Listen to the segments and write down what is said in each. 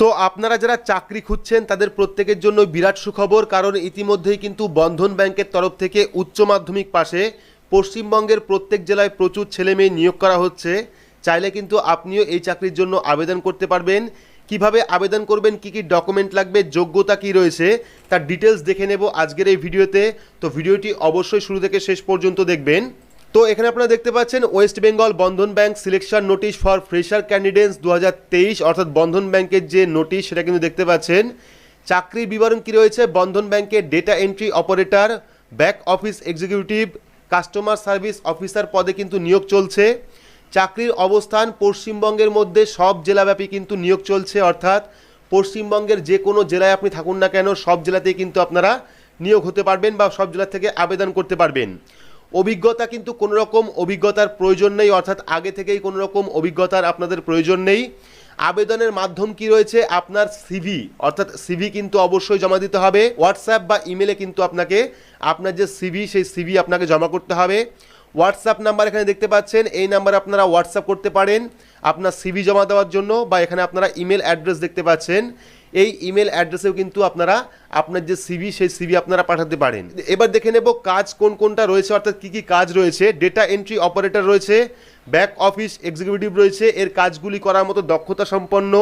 তো আপনারা যারা চাকরি খুঁজছেন, তাদের প্রত্যেকের জন্য বিরাট সুখবর, কারণ ইতিমধ্যেই কিন্তু বন্ধন ব্যাংকের তরফ থেকে উচ্চ মাধ্যমিক পাশে পশ্চিমবঙ্গের প্রত্যেক জেলায় প্রচুর ছেলে মেয়ে নিয়োগ করা হচ্ছে। চাইলে কিন্তু আপনিও এই চাকরির জন্য আবেদন করতে পারবেন। কীভাবে আবেদন করবেন, কি কি ডকুমেন্ট লাগবে, যোগ্যতা কি রয়েছে, তার ডিটেলস দেখে নেব আজকের এই ভিডিওতে। তো ভিডিওটি অবশ্যই শুরু থেকে শেষ পর্যন্ত দেখবেন। তো এখানে আপনারা দেখতে পাচ্ছেন West Bengal Bandhan bank selection notice for fresher candidates দু অর্থাৎ বন্ধন ব্যাংকের যে নোটিশ সেটা কিন্তু দেখতে পাচ্ছেন। চাকরির বিবরণ কি রয়েছে? বন্ধন ব্যাংকের data entry operator back office executive customer service officer পদে কিন্তু নিয়োগ চলছে। চাকরির অবস্থান পশ্চিমবঙ্গের মধ্যে সব জেলাব্যাপী কিন্তু নিয়োগ চলছে, অর্থাৎ পশ্চিমবঙ্গের যে কোনো জেলায় আপনি থাকুন না কেন, সব জেলাতেই কিন্তু আপনারা নিয়োগ হতে পারবেন বা সব জেলা থেকে আবেদন করতে পারবেন। অভিজ্ঞতা কিন্তু কোনো রকম অভিজ্ঞতার প্রয়োজন নেই, অর্থাৎ আগে থেকেই কোনো রকম অভিজ্ঞতার আপনাদের প্রয়োজন নেই। আবেদনের মাধ্যম কি রয়েছে? আপনার সিভি অর্থাৎ সিভি কিন্তু অবশ্যই জমা দিতে হবে। হোয়াটসঅ্যাপ বা ইমেলে কিন্তু আপনাকে, আপনার যে সিভি সেই সিভি আপনাকে জমা করতে হবে। হোয়াটসঅ্যাপ নাম্বার এখানে দেখতে পাচ্ছেন। এই নাম্বারে আপনারা হোয়াটসঅ্যাপ করতে পারেন আপনার সিভি জমা দেওয়ার জন্য বা এখানে আপনারা ইমেল অ্যাড্রেস দেখতে পাচ্ছেন। এই ইমেল অ্যাড্রেসেও কিন্তু আপনারা আপনার যে সিভি সেই সিভি আপনারা পাঠাতে পারেন। এবার দেখে নেব কাজ কোন কোনটা রয়েছে, অর্থাৎ কী কী কাজ রয়েছে। ডেটা এন্ট্রি অপারেটর রয়েছে ব্যাক অফিস এক্সিকিউটিভ রয়েছে, এর কাজগুলি করার মতো দক্ষতা সম্পন্ন,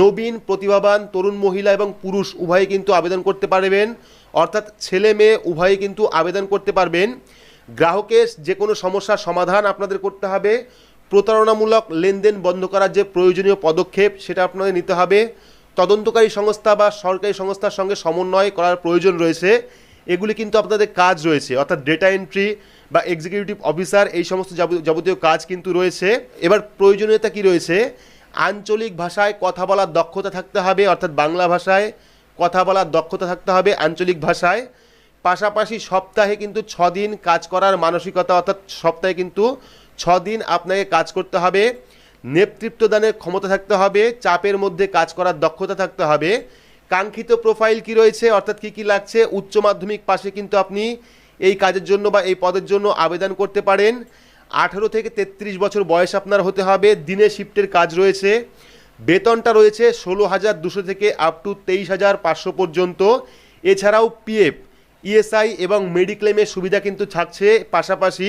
নবীন, প্রতিভাবান, তরুণ মহিলা এবং পুরুষ, উভয়ে কিন্তু আবেদন করতে পারবেন। অর্থাৎ ছেলে মেয়ে উভয়ে কিন্তু আবেদন করতে পারবেন। গ্রাহকের যে কোনো সমস্যার সমাধান আপনাদের করতে হবে। প্রতারণামূলক লেনদেন বন্ধ করার যে প্রয়োজনীয় পদক্ষেপ, সেটা আপনাদের নিতে হবে। তদন্তকারী সংস্থা বা সরকারি সংস্থার সঙ্গে সমন্বয় করার প্রয়োজন রয়েছে। এগুলি কিন্তু আপনাদের কাজ রয়েছে, অর্থাৎ ডেটা এন্ট্রি বা এক্সিকিউটিভ অফিসার এই সমস্ত যাবতীয়- কাজ কিন্তু রয়েছে। এবার প্রয়োজনীয়তা কি রয়েছে? আঞ্চলিক ভাষায় কথা বলার দক্ষতা থাকতে হবে, অর্থাৎ বাংলা ভাষায় কথা বলার দক্ষতা থাকতে হবে আঞ্চলিক ভাষায়। পাশাপাশি সপ্তাহে কিন্তু দিন কাজ করার মানসিকতা, অর্থাৎ সপ্তাহে কিন্তু দিন আপনাকে কাজ করতে হবে। নেতৃত্ব দানের ক্ষমতা থাকতে হবে, চাপের মধ্যে কাজ করার দক্ষতা থাকতে হবে। কাঙ্ক্ষিত প্রোফাইল কি রয়েছে, অর্থাৎ কি কি লাগছে, উচ্চ মাধ্যমিক পাশে কিন্তু আপনি এই কাজের জন্য বা এই পদের জন্য আবেদন করতে পারেন। আঠেরো থেকে তেত্রিশ বছর বয়স আপনার হতে হবে, দিনে শিফটের কাজ রয়েছে। বেতনটা রয়েছে ষোলো হাজার দুশো থেকে আপ টু তেইশ হাজার পাঁচশো পর্যন্ত। এছাড়াও পিএফ ইএসআই এবং মেডিক্লেমের সুবিধা কিন্তু থাকছে, পাশাপাশি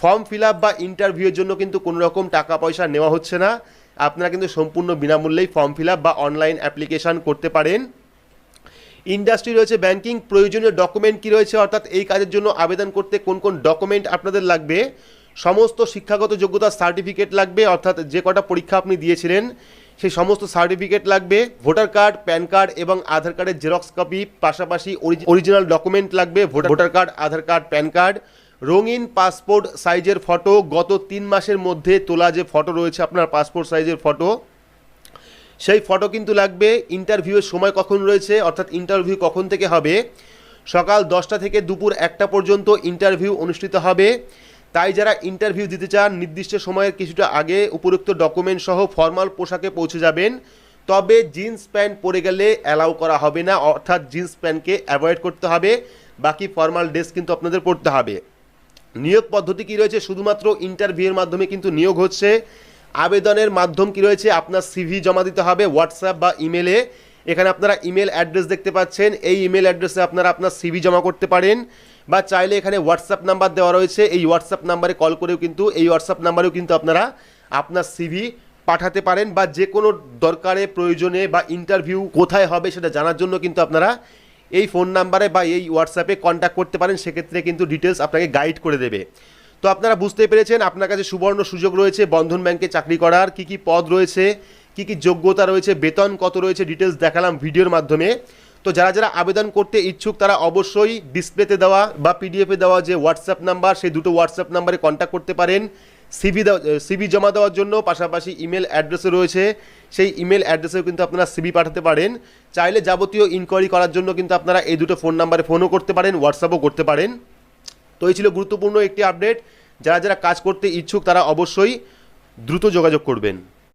ফর্ম ফিল বা ইন্টারভিউয়ের জন্য কিন্তু কোনো রকম টাকা পয়সা নেওয়া হচ্ছে না। আপনারা কিন্তু সম্পূর্ণ বিনামূল্যেই ফর্ম ফিল বা অনলাইন অ্যাপ্লিকেশান করতে পারেন। ইন্ডাস্ট্রি রয়েছে ব্যাংকিং, প্রয়োজনীয় ডকুমেন্ট কি রয়েছে, অর্থাৎ এই কাজের জন্য আবেদন করতে কোন কোন ডকুমেন্ট আপনাদের লাগবে? সমস্ত শিক্ষাগত যোগ্যতা সার্টিফিকেট লাগবে, অর্থাৎ যে কটা পরীক্ষা আপনি দিয়েছিলেন সেই সমস্ত সার্টিফিকেট লাগবে ভোটার কার্ড প্যান কার্ড এবং আধার কার্ডের জেরক্স কপি পাশাপাশি অরিজিনাল ডকুমেন্ট লাগবে voter card Aadhaar card PAN card রঙিন পাসপোর্ট সাইজের ফটো গত তিন মাসের মধ্যে তোলা যে ফটো রয়েছে আপনার পাসপোর্ট সাইজের ফটো সেই ফটো কিন্তু লাগবে ইন্টারভিউয়ের সময় কখন রয়েছে অর্থাৎ ইন্টারভিউ কখন থেকে হবে সকাল দশটা থেকে দুপুর একটা পর্যন্ত ইন্টারভিউ অনুষ্ঠিত হবে তাই যারা ইন্টারভিউ দিতে চান, নির্দিষ্ট সময়ের কিছুটা আগে উপরোক্ত ডকুমেন্ট সহ ফর্মাল পোশাকে পৌঁছে যাবেন। তবে জিন্স প্যান্ট পরে গেলে অ্যালাউ করা হবে না, অর্থাৎ জিন্স প্যান্টকে অ্যাভয়েড করতে হবে। বাকি ফর্মাল ড্রেস কিন্তু আপনাদের পড়তে হবে। নিয়োগ পদ্ধতি কী রয়েছে? শুধুমাত্র ইন্টারভিউয়ের মাধ্যমে কিন্তু নিয়োগ হচ্ছে। আবেদনের মাধ্যম কী রয়েছে? আপনার সিভি জমা দিতে হবে হোয়াটসঅ্যাপ বা ইমেলে এখানে আপনারা ইমেল অ্যাড্রেস দেখতে পাচ্ছেন। এই ইমেল অ্যাড্রেসে আপনারা আপনার সিভি জমা করতে পারেন বা চাইলে এখানে হোয়াটসঅ্যাপ নাম্বার দেওয়া রয়েছে। এই হোয়াটসঅ্যাপ নাম্বারে কল করেও কিন্তু, এই হোয়াটসঅ্যাপ নাম্বারেও কিন্তু আপনারা আপনার সিভি পাঠাতে পারেন বা যে কোনো দরকারে, প্রয়োজনে বা ইন্টারভিউ কোথায় হবে সেটা জানার জন্য কিন্তু আপনারা এই ফোন নাম্বারে বা এই হোয়াটসঅ্যাপে কন্ট্যাক্ট করতে পারেন। সেক্ষেত্রে কিন্তু ডিটেলস আপনাকে গাইড করে দেবে। তো আপনারা বুঝতে পেরেছেন, আপনার কাছে সুবর্ণ সুযোগ রয়েছে বন্ধন ব্যাংকে চাকরি করার। কি কি পদ রয়েছে? কি কি যোগ্যতা রয়েছে, বেতন কত রয়েছে ডিটেলস দেখালাম ভিডিওর মাধ্যমে। তো যারা যারা আবেদন করতে ইচ্ছুক, তারা অবশ্যই ডিসপ্লেতে দেওয়া বা পিডিএফে দেওয়া যে হোয়াটসঅ্যাপ নাম্বার সেই দুটো হোয়াটসঅ্যাপ নাম্বারে কন্ট্যাক্ট করতে পারেন। সিভি সিভি জমা দেওয়ার জন্য পাশাপাশি ইমেল অ্যাড্রেসও রয়েছে। সেই ইমেল অ্যাড্রেসেও কিন্তু আপনারা সিভি পাঠাতে পারেন। চাইলে যাবতীয় ইনকোয়ারি করার জন্য কিন্তু আপনারা এই দুটো ফোন নাম্বারে ফোনও করতে পারেন হোয়াটসঅ্যাপও করতে পারেন। তো এই ছিল গুরুত্বপূর্ণ একটি আপডেট যারা যারা কাজ করতে ইচ্ছুক, তারা অবশ্যই দ্রুত যোগাযোগ করবেন।